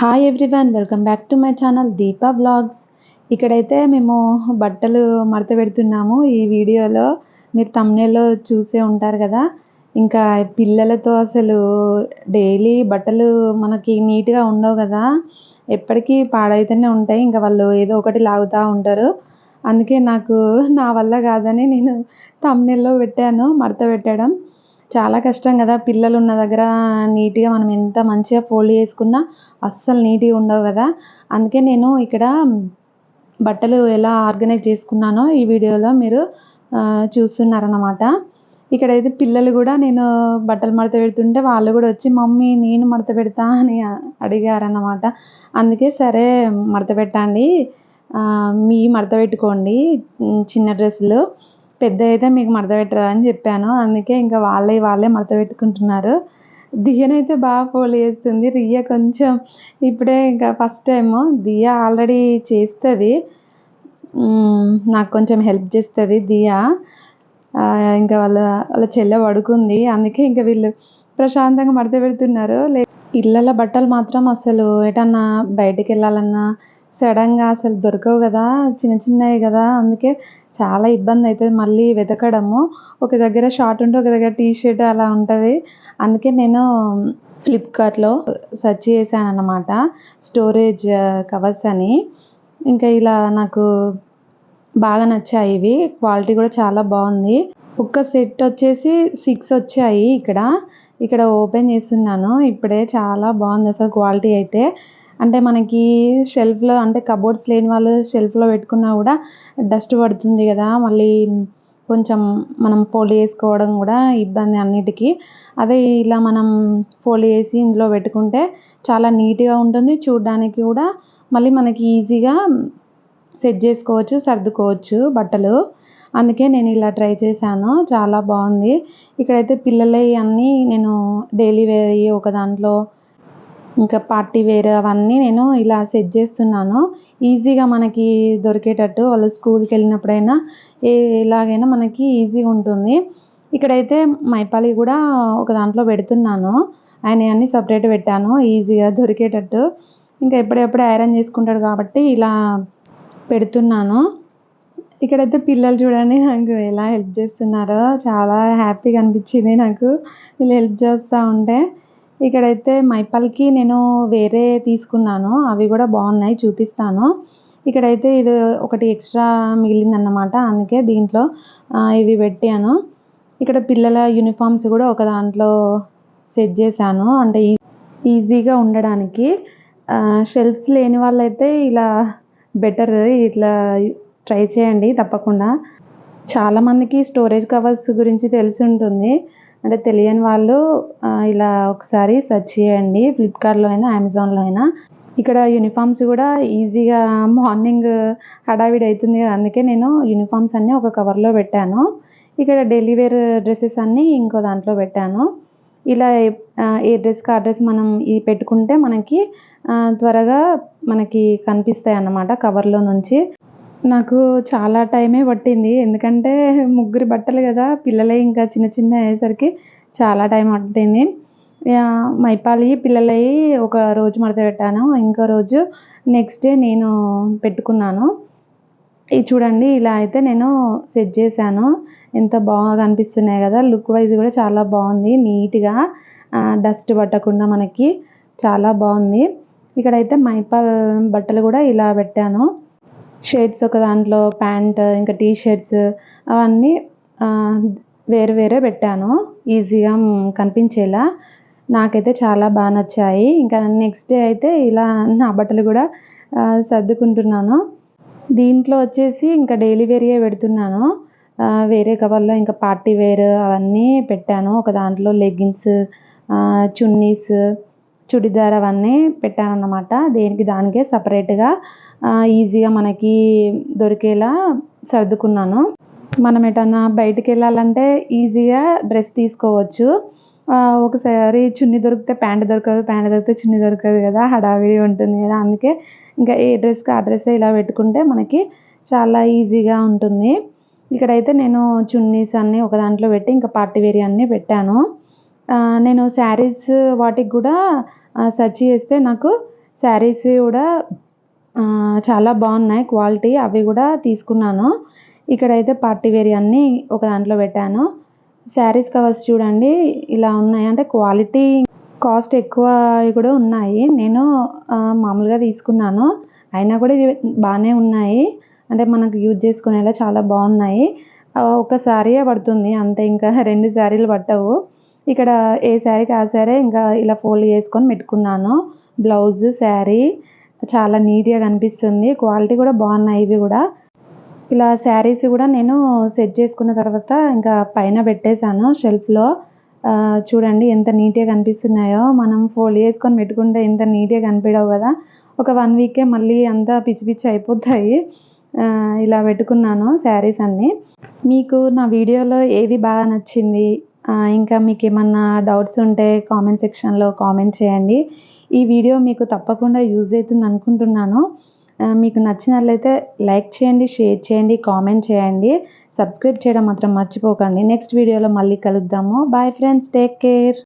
Hi everyone welcome back to my channel Deepa blogs ఇక్కడైతే మేము బట్టలు మడత పెడుతున్నాము. ఈ వీడియోలో మీరు తమ్నేలో చూసే ఉంటారు కదా. ఇంకా పిల్లలతో అసలు డైలీ బట్టలు మనకి నీట్గా ఉండవు కదా. ఎప్పటికీ పాడైతేనే ఉంటాయి. ఇంకా వాళ్ళు ఏదో ఒకటి లాగుతూ ఉంటారు. అందుకే నాకు నా వల్ల కాదని నేను తమ్నేల్లో పెట్టాను మడత పెట్టడం. చాలా కష్టం కదా. పిల్లలు ఉన్న దగ్గర నీట్గా మనం ఎంత మంచిగా ఫోల్డ్ చేసుకున్నా అస్సలు నీట్గా ఉండవు కదా. అందుకే నేను ఇక్కడ బట్టలు ఎలా ఆర్గనైజ్ చేసుకున్నానో ఈ వీడియోలో మీరు చూస్తున్నారన్నమాట. ఇక్కడైతే పిల్లలు కూడా నేను బట్టలు మడత పెడుతుంటే వాళ్ళు కూడా వచ్చి మమ్మీ నేను మడత పెడతా అని అడిగారన్నమాట. అందుకే సరే మడత పెట్టండి. మీ మడత పెట్టుకోండి చిన్న డ్రెస్సులు. పెద్ద అయితే మీకు మడత పెట్టరా అని చెప్పాను. అందుకే ఇంకా వాళ్ళే వాళ్ళే మడత పెట్టుకుంటున్నారు. దియనైతే బాగా పోలి చేస్తుంది. రియ కొంచెం ఇప్పుడే ఇంకా ఫస్ట్ టైము దియ ఆల్రెడీ చేస్తుంది. నాకు కొంచెం హెల్ప్ చేస్తుంది దియ. ఇంకా వాళ్ళ వాళ్ళ చెల్లె పడుకుంది. అందుకే ఇంకా వీళ్ళు ప్రశాంతంగా మడత పెడుతున్నారు. లే పిల్లల బట్టలు మాత్రం అసలు ఎటన్నా బయటికి వెళ్ళాలన్నా సడన్గా అసలు దొరకవు కదా. చిన్న చిన్నవి కదా. అందుకే చాలా ఇబ్బంది అవుతుంది మళ్ళీ వెతకడము. ఒక దగ్గర షార్ట్ ఉంటే ఒక దగ్గర టీ షర్ట్ అలా ఉంటుంది. అందుకే నేను ఫ్లిప్కార్ట్లో సెర్చ్ చేశాను అన్నమాట స్టోరేజ్ కవర్స్ అని. ఇంకా ఇలా నాకు బాగా నచ్చాయి ఇవి. క్వాలిటీ కూడా చాలా బాగుంది. ఒక్క సెట్ వచ్చేసి సిక్స్ వచ్చాయి ఇక్కడ. ఇక్కడ ఓపెన్ చేస్తున్నాను. ఇప్పుడే చాలా బాగుంది అసలు క్వాలిటీ అయితే. అంటే మనకి షెల్ఫ్లో అంటే కబోర్డ్స్ లేని వాళ్ళు షెల్ఫ్లో పెట్టుకున్నా కూడా డస్ట్ పడుతుంది కదా. మళ్ళీ కొంచెం మనం ఫోల్డ్ చేసుకోవడం కూడా ఇబ్బంది అన్నిటికీ. అదే ఇలా మనం ఫోల్డ్ చేసి ఇందులో పెట్టుకుంటే చాలా నీట్గా ఉంటుంది. చూడడానికి కూడా మళ్ళీ మనకి ఈజీగా సెట్ చేసుకోవచ్చు సర్దుకోవచ్చు బట్టలు. అందుకే నేను ఇలా ట్రై చేశాను. చాలా బాగుంది. ఇక్కడైతే పిల్లలవి అన్నీ నేను డైలీ వేర్ ఒక దాంట్లో ఇంకా పార్టీ వేర్ అవన్నీ నేను ఇలా సెట్ చేస్తున్నాను. ఈజీగా మనకి దొరికేటట్టు వాళ్ళు స్కూల్కి వెళ్ళినప్పుడైనా ఏ ఎలాగైనా మనకి ఈజీగా ఉంటుంది. ఇక్కడైతే మైపాలి కూడా ఒక దాంట్లో పెడుతున్నాను. ఆయన అన్నీ సపరేట్ పెట్టాను ఈజీగా దొరికేటట్టు. ఇంకా ఎప్పుడెప్పుడు ఐరన్ చేసుకుంటాడు కాబట్టి ఇలా పెడుతున్నాను. ఇక్కడైతే పిల్లలు చూడండి నాకు ఎలా హెల్ప్ చేస్తున్నారో. చాలా హ్యాపీగా అనిపించింది నాకు. వీళ్ళు హెల్ప్ చేస్తూ ఉంటే. ఇక్కడైతే మైపాల్కి నేను వేరే తీసుకున్నాను. అవి కూడా బాగున్నాయి చూపిస్తాను. ఇక్కడైతే ఇది ఒకటి ఎక్స్ట్రా మిగిలిందన్నమాట. అందుకే దీంట్లో ఇవి పెట్టాను. ఇక్కడ పిల్లల యూనిఫామ్స్ కూడా ఒక దాంట్లో సెట్ చేశాను. అంటే ఈజీగా ఉండడానికి షెల్ఫ్స్ లేని వాళ్ళైతే ఇలా బెటర్ ఇట్లా ట్రై చేయండి తప్పకుండా. చాలామందికి స్టోరేజ్ కవర్స్ గురించి తెలిసి ఉంటుంది. అంటే తెలియని వాళ్ళు ఇలా ఒకసారి సెర్చ్ చేయండి. ఫ్లిప్కార్ట్లో అయినా అమెజాన్లో అయినా. ఇక్కడ యూనిఫామ్స్ కూడా ఈజీగా మార్నింగ్ హడావిడి అవుతుంది అందుకే నేను యూనిఫామ్స్ అన్నీ ఒక కవర్లో పెట్టాను. ఇక్కడ డైలీ వేర్ డ్రెస్సెస్ అన్నీ ఇంకో దాంట్లో పెట్టాను. ఇలా ఏ డ్రెస్కి ఆ డ్రెస్ మనం ఇది పెట్టుకుంటే మనకి త్వరగా మనకి కనిపిస్తాయి అన్నమాట కవర్లో నుంచి. నాకు చాలా టైమే పట్టింది. ఎందుకంటే ముగ్గురి బట్టలు కదా పిల్లలే ఇంకా చిన్న చిన్న అయ్యేసరికి చాలా టైం పట్టింది. మైపాలి పిల్లలవి ఒక రోజు మడత పెట్టాను. ఇంకో రోజు నెక్స్ట్ డే నేను పెట్టుకున్నాను. ఇది చూడండి ఇలా అయితే నేను సెట్ చేశాను. ఎంత బాగా అనిపిస్తున్నాయి కదా లుక్ వైజ్ కూడా చాలా బాగుంది. నీట్గా డస్ట్ పట్టకుండా మనకి చాలా బాగుంది. ఇక్కడైతే మైపాల్ బట్టలు కూడా ఇలా పెట్టాను. షర్ట్స్ ఒక దాంట్లో ప్యాంట్ ఇంకా టీ షర్ట్స్ అవన్నీ వేరు వేరే పెట్టాను. ఈజీగా కనిపించేలా. నాకైతే చాలా బాగా నచ్చాయి. ఇంకా నెక్స్ట్ డే అయితే ఇలా నా బట్టలు కూడా సర్దుకుంటున్నాను. దీంట్లో వచ్చేసి ఇంకా డైలీ వేరియే పెడుతున్నాను. వేరే కవర్లో ఇంకా పార్టీ వేర్ అవన్నీ పెట్టాను. ఒక దాంట్లో లెగ్గిన్స్ చున్నీస్ చుడిదార్ అవన్నీ పెట్టాను అన్నమాట దేనికి దానికే సపరేట్గా ఈజీగా మనకి దొరికేలా సర్దుకున్నాను. మనం ఎటన్నా బయటికి వెళ్ళాలంటే ఈజీగా డ్రెస్ తీసుకోవచ్చు. ఒకసారి చున్నీ దొరికితే ప్యాంట్ దొరకదు ప్యాంట్ దొరికితే చున్నీ దొరకదు కదా హడావిడి ఉంటుంది కదా అందుకే ఇంకా ఏ డ్రెస్కి ఆ డ్రెస్ ఇలా పెట్టుకుంటే మనకి చాలా ఈజీగా ఉంటుంది. ఇక్కడైతే నేను చున్నీస్ అన్నీ ఒక దాంట్లో పెట్టి ఇంకా పార్టీ వేర్ అన్నీ పెట్టాను. నేను శారీస్ వాటికి కూడా సెర్చ్ చేస్తే నాకు శారీస్ కూడా చాలా బాగున్నాయి క్వాలిటీ అవి కూడా తీసుకున్నాను. ఇక్కడైతే పార్టీ వేర్ అన్నీ ఒక దాంట్లో పెట్టాను. శారీస్ కవర్స్ చూడండి ఇలా ఉన్నాయి. అంటే క్వాలిటీ కాస్ట్ ఎక్కువ కూడా ఉన్నాయి. నేను మామూలుగా తీసుకున్నాను. అయినా కూడా ఇవి బాగానే ఉన్నాయి. అంటే మనకు యూజ్ చేసుకునేలా చాలా బాగున్నాయి. ఒక శారీయే పడుతుంది. అంతే ఇంకా రెండు శారీలు పట్టవు. ఇక్కడ ఏ శారీకి ఆ శారీ ఇంకా ఇలా ఫోల్డ్ చేసుకొని పెట్టుకున్నాను. బ్లౌజ్ శారీ చాలా నీట్గా కనిపిస్తుంది. క్వాలిటీ కూడా బాగున్నాయి ఇవి కూడా. ఇలా శారీస్ కూడా నేను సెట్ చేసుకున్న తర్వాత ఇంకా పైన పెట్టేశాను షెల్ఫ్లో చూడండి ఎంత నీట్గా కనిపిస్తున్నాయో. మనం ఫోల్డ్ చేసుకొని పెట్టుకుంటే ఎంత నీట్గా కనిపించవు కదా. ఒక వన్ వీకే మళ్ళీ అంతా పిచ్చి పిచ్చి అయిపోతాయి. ఇలా పెట్టుకున్నాను శారీస్ అన్నీ. మీకు నా వీడియోలో ఏది బాగా నచ్చింది? ఇంకా మీకు ఏమన్నా డౌట్స్ ఉంటే కామెంట్ సెక్షన్లో కామెంట్ చేయండి. ఈ వీడియో మీకు తప్పకుండా యూజ్ అవుతుంది అనుకుంటున్నాను. మీకు నచ్చినట్లయితే లైక్ చేయండి షేర్ చేయండి కామెంట్ చేయండి. సబ్స్క్రైబ్ చేయడం మాత్రం మర్చిపోకండి. నెక్స్ట్ వీడియోలో మళ్ళీ కలుద్దాము. Bye friends take care